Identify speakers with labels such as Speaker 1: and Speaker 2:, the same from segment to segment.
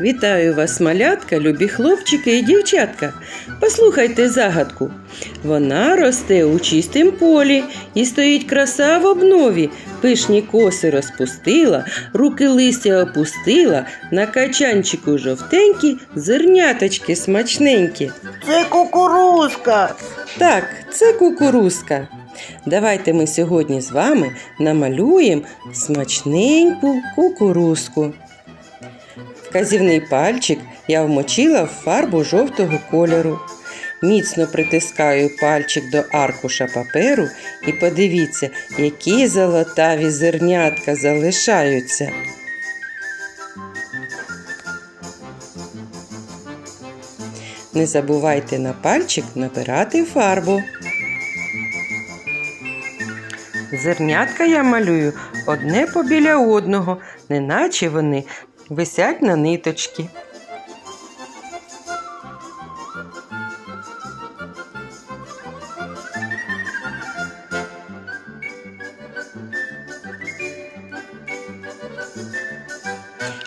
Speaker 1: Вітаю вас, малятка, любі хлопчики і дівчатка. Послухайте загадку. Вона росте у чистім полі і стоїть краса в обнові. Пишні коси розпустила, руки листя опустила, на качанчику жовтенькі, зерняточки смачненькі.
Speaker 2: Це кукурузка.
Speaker 1: Так, це кукурузка. Давайте ми сьогодні з вами намалюємо смачненьку кукурузку. Вказівний пальчик я вмочила в фарбу жовтого кольору. Міцно притискаю пальчик до аркуша паперу і подивіться, які золотаві зернятка залишаються. Не забувайте на пальчик набирати фарбу. Зернятка я малюю одне побіля одного, неначе вони висять на ниточки.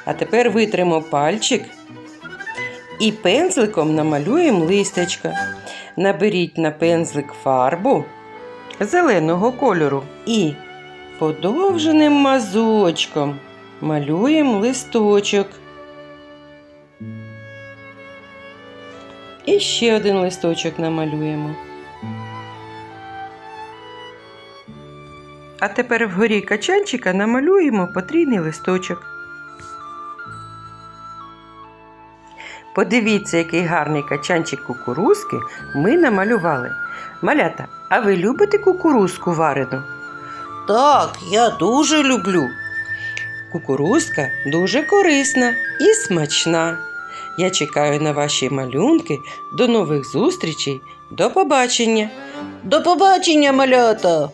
Speaker 1: А тепер витримо пальчик і пензликом намалюємо листячка. Наберіть на пензлик фарбу зеленого кольору і подовженим мазочком малюємо листочок. І ще один листочок намалюємо. А тепер вгорі качанчика намалюємо потрійний листочок. Подивіться, який гарний качанчик кукурузки ми намалювали. Малята, а ви любите кукурузку варену?
Speaker 2: Так, я дуже люблю.
Speaker 1: Кукурузка дуже корисна і смачна. Я чекаю на ваші малюнки. До нових зустрічей. До побачення!
Speaker 2: До побачення, малята!